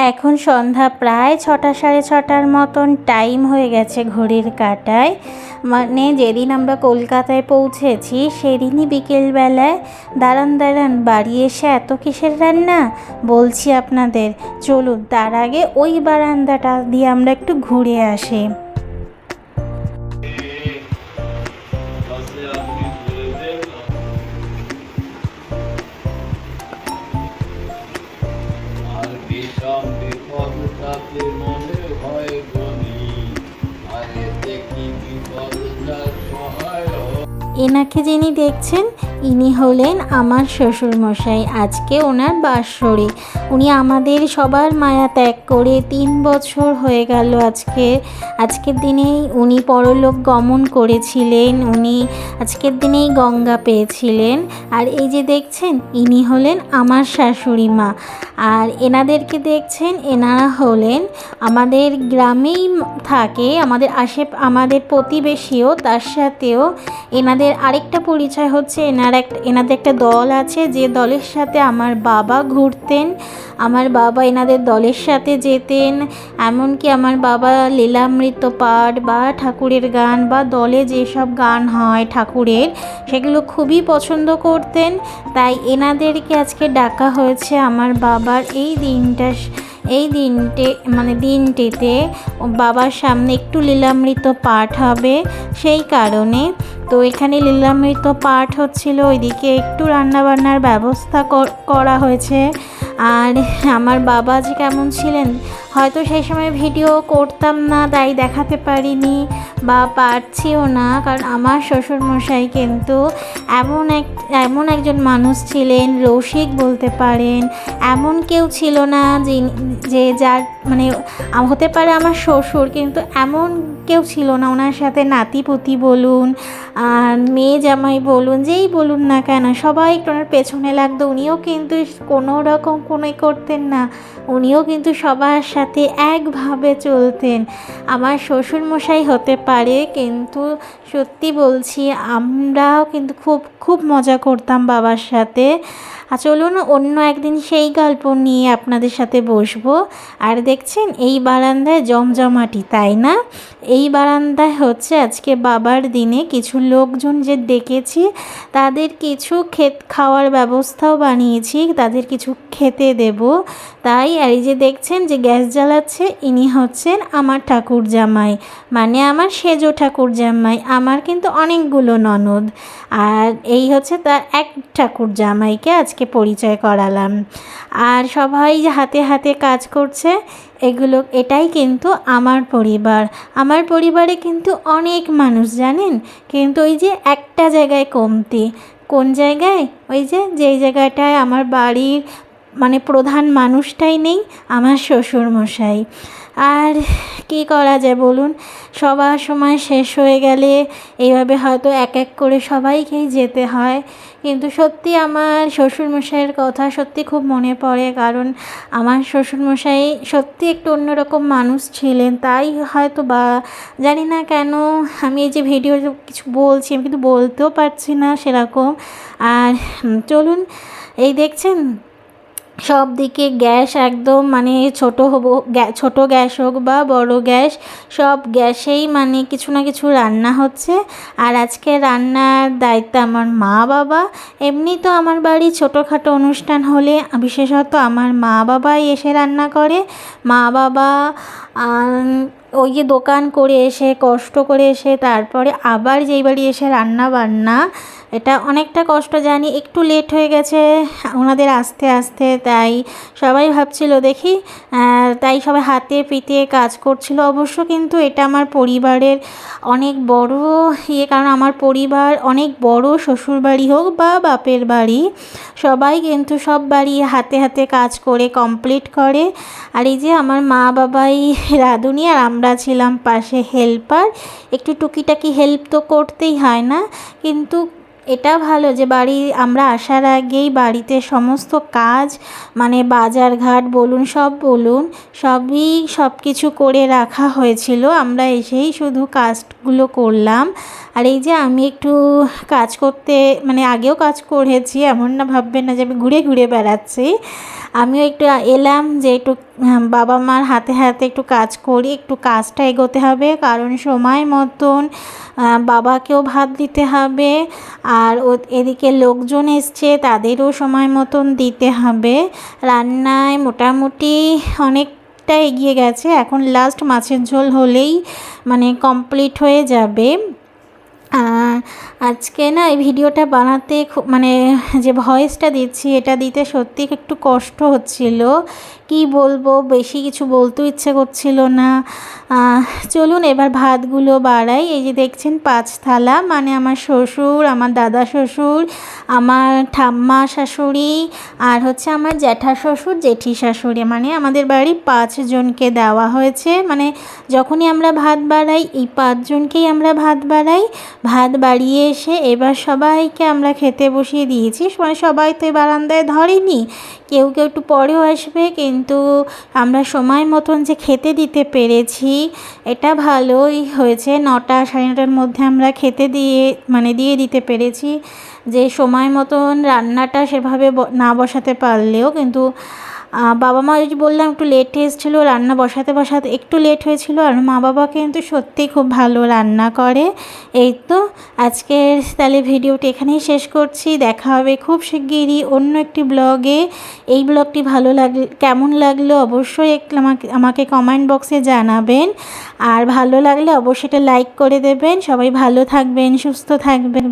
এখন সন্ধ্যা প্রায় ছটা সাড়ে ছটার মতন টাইম হয়ে গেছে ঘড়ির কাটায়। মানে যেদিন আমরা কলকাতায় পৌঁছেছি, সেদিনই বিকেলবেলায় দাঁড়ান দাঁড়ান বাড়ি এসে এত কিসের রান্না? বলছি আপনাদের, চলুন, তার আগে ওই বারান্দাটা দিয়ে আমরা একটু ঘুরে আসি। Senin এনাকে যিনি দেখছেন, ইনি হলেন আমার শ্বশুরমশাই, আজকে ওনার বাৎসরিক। উনি আমাদের সবার মায়া ত্যাগ করে তিন বছর হয়ে গেল আজকে। আজকের দিনেই উনি পরলোক গমন করেছিলেন, উনি আজকের দিনেই গঙ্গা পেয়েছিলেন। আর এই যে দেখছেন, ইনি হলেন আমার শাশুড়ি মা। আর এনাদেরকে দেখছেন, এনারা হলেন আমাদের গ্রামেই থাকে, আমাদের আশে আমাদের প্রতিবেশীও, তার সাথেও এনাদের আরেকটা পরিচয় হচ্ছে, এনার এক, এনাদের একটা দল আছে যে দলের সাথে আমার বাবা ঘুরতেন, আমার বাবা এনাদের দলের সাথে যেতেন, এমনকি আমার বাবা লীলামৃত পাঠ বা ঠাকুরের গান বা দলে যেসব গান হয় ঠাকুরের, সেগুলো খুবই পছন্দ করতেন। তাই এনাদেরকে আজকে ডাকা হয়েছে আমার বাবার এই দিনটা এই দিনটে মানে দিনটিতে বাবার সামনে একটু লীলামৃত পাঠ হবে সেই কারণে। তো এখানে লীলামৃত পাঠ হচ্ছিল, ওইদিকে একটু রান্নাবান্নার ব্যবস্থা করা হয়েছে। আর আমার বাবা যে কেমন ছিলেন হয়তো সেই সময় ভিডিও করতাম না, তাই দেখাতে পারিনি বা পারছিও না। কারণ আমার শ্বশুরমশাই কিন্তু এমন এক, এমন একজন মানুষ ছিলেন, রসিক বলতে পারেন। এমন কেউ ছিল না যে যার মানে হতে পারে আমার শ্বশুর, কিন্তু এমন কেউ ছিল না। ওনার সাথে নাতিপুতি বলুন, আর মেয়ে জামাই বলুন, যেই বলুন না কেন, সবাই একটু ওনার পেছনে লাগতো। উনিও কিন্তু কোনো রকম কোনোই করতেন না। উনিও কিন্তু সবার সাথে একভাবে চলতেন। আমার শ্বশুরমশাই হতে পারে, কিন্তু সত্যি বলছি, আমরাও কিন্তু খুব খুব মজা করতাম বাবার সাথে। আর চলুন অন্য একদিন সেই গল্প নিয়ে আপনাদের সাথে বসবো। আর দেখছেন, এই বারান্দায় জমজমাটি, তাই না? এই বারান্দায় হচ্ছে আজকে বাবার দিনে কিছু লোকজন যে ডেকেছি, তাদের কিছু ক্ষেত খাওয়ার ব্যবস্থাও বানিয়েছি, তাদের কিছু খেতে দেব। তাই আর এই যে দেখছেন যে গ্যাস জ্বালাচ্ছে, ইনি হচ্ছেন আমার ঠাকুর জামাই। মানে আমার সেজো ঠাকুর জামাই, আমার কিন্তু অনেকগুলো ননদ। আর এই হচ্ছে তার এক ঠাকুর জামাইকে আজকে পরিচয় করালাম। আর সবাই যে হাতে হাতে কাজ করছে, এগুলো, এটাই কিন্তু আমার পরিবার। আমার পরিবারে কিন্তু অনেক মানুষ, জানেন? কিন্তু ওই যে একটা জায়গায় কমতি। কোন জায়গায়? ওই যে, যেই জায়গাটায় আমার বাড়ির মানে প্রধান মানুষটাই নেই, আমার শ্বশুরমশাই। আর কি করা যায় বলুন? সবার সময় শেষ হয়ে গেলে এইভাবে হয়তো এক এক করে সবাইকেই যেতে হয়। কিন্তু সত্যি আমার শ্বশুরমশাইয়ের কথা সত্যি খুব মনে পড়ে, কারণ আমার শ্বশুরমশাই সত্যি একটু অন্যরকম মানুষ ছিলেন। তাই হয়তো বা জানি না কেন আমি এই যে ভিডিও কিছু বলছি, আমি কিন্তু বলতেও পারছি না সেরকম। আর চলুন, এই দেখছেন সব দিকে গ্যাস একদম মানে ছোটো হব ছোটো গ্যাস হোক বা বড় গ্যাস, সব গ্যাসেই মানে কিছু না কিছু রান্না হচ্ছে। আর আজকে রান্নার দায়িত্ব আমার মা বাবা। এমনি তো আমার বাড়ি ছোটোখাটো অনুষ্ঠান হলে বিশেষত আমার মা বাবাই এসে রান্না করে। মা বাবা ওই যে দোকান করে এসে, কষ্ট করে এসে, তারপরে আবার যেই বাড়ি এসে রান্না বান্না এটা অনেকটা কষ্ট, জানি একটু লেট হয়ে গেছে, ওনাদের আসতে আসতে তাই সবাই ভাবছিল, দেখি। তাই সবাই হাতে পিঠে কাজ করছিল। অবশ্য কিন্তু এটা আমার পরিবারের অনেক বড় ইয়ে কারণ আমার পরিবার অনেক বড় শ্বশুর বাড়ি হোক বা বাপের বাড়ি, সবাই কিন্তু সব বাড়ি হাতে হাতে কাজ করে কমপ্লিট করে। আর এই যে আমার মা বাবাই রাঁধুনি আর আমরা ছিলাম পাশে হেল্পার একটু টুকিটাকি হেল্প তো করতেই হয় না, কিন্তু এটা ভালো যে বাড়ি, আমরা আসার আগেই বাড়িতে সমস্ত কাজ মানে বাজার ঘাট বলুন, সব বলুন, সবই সব কিছু করে রাখা হয়েছিল। আমরা এসেই শুধু কাজগুলো করলাম। আর এই যে আমি একটু কাজ করতে মানে আগেও কাজ করেছি, এমন না ভাববেন না যে আমি ঘুরে ঘুরে বেড়াচ্ছি। আমিও একটু এলাম যে একটু বাবা মার হাতে হাতে একটু কাজ করি, একটু কাজটা এগোতে হবে, কারণ সময় মতন বাবাকেও ভাত দিতে হবে, আর এদিকে লোকজন এসছে, তাদেরও সময় মতন দিতে হবে। রান্নায় মোটামুটি অনেকটা এগিয়ে গেছে, এখন লাস্ট মাছের ঝোল হলেই মানে কমপ্লিট হয়ে যাবে। আজকে না এই ভিডিওটা বানাতে খুব মানে যে ভয়েসটা দিচ্ছি, এটা দিতে সত্যি একটু কষ্ট হচ্ছিল। কি বলব, বেশি কিছু বলতেও ইচ্ছে করছিল না। চলুন এবার ভাতগুলো বাড়াই। এই যে দেখছেন পাঁচ থালা মানে আমার শ্বশুর, আমার দাদা শ্বশুর, আমার ঠাম্মা শাশুড়ি, আর হচ্ছে আমার জ্যাঠা শ্বশুর, জেঠি শাশুড়ি। মানে আমাদের বাড়ি পাঁচজনকে দেওয়া হয়েছে। মানে যখনই আমরা ভাত বাড়াই, এই পাঁচজনকেই আমরা ভাত বাড়াই। ভাত বাড়িয়ে এসে এবার সবাইকে আমরা খেতে বসিয়ে দিয়েছি। মানে সবাই তো বারান্দায় ধরেনি। কেউ কেউ একটু পরেও আসবে, কিন্তু আমরা সময় মতন যে খেতে দিতে পেরেছি, এটা ভালোই হয়েছে। নটা সাড়ে নটার মধ্যে আমরা খেতে দিয়ে মানে দিয়ে দিতে পেরেছি। যে সময় মতন রান্নাটা সেভাবে না বসাতে পারলেও, কিন্তু বাবা মা বললাম একটু লেট এসেছিল, রান্না বসাতে বসাতে একটু লেট হয়েছিল, আর মা বাবা কিন্তু সত্যিই খুব ভালো রান্না করে। এই তো আজকের তাহলে ভিডিওটি এখানেই শেষ করছি। দেখা হবে খুব শিগগিরই অন্য একটি ব্লগে এই ব্লগটি ভালো লাগলে, কেমন লাগল অবশ্যই আমাকে আমাকে কমেন্ট বক্সে জানাবেন। আর ভালো লাগলে অবশ্যই এটা লাইক করে দেবেন। সবাই ভালো থাকবেন, সুস্থ থাকবেন।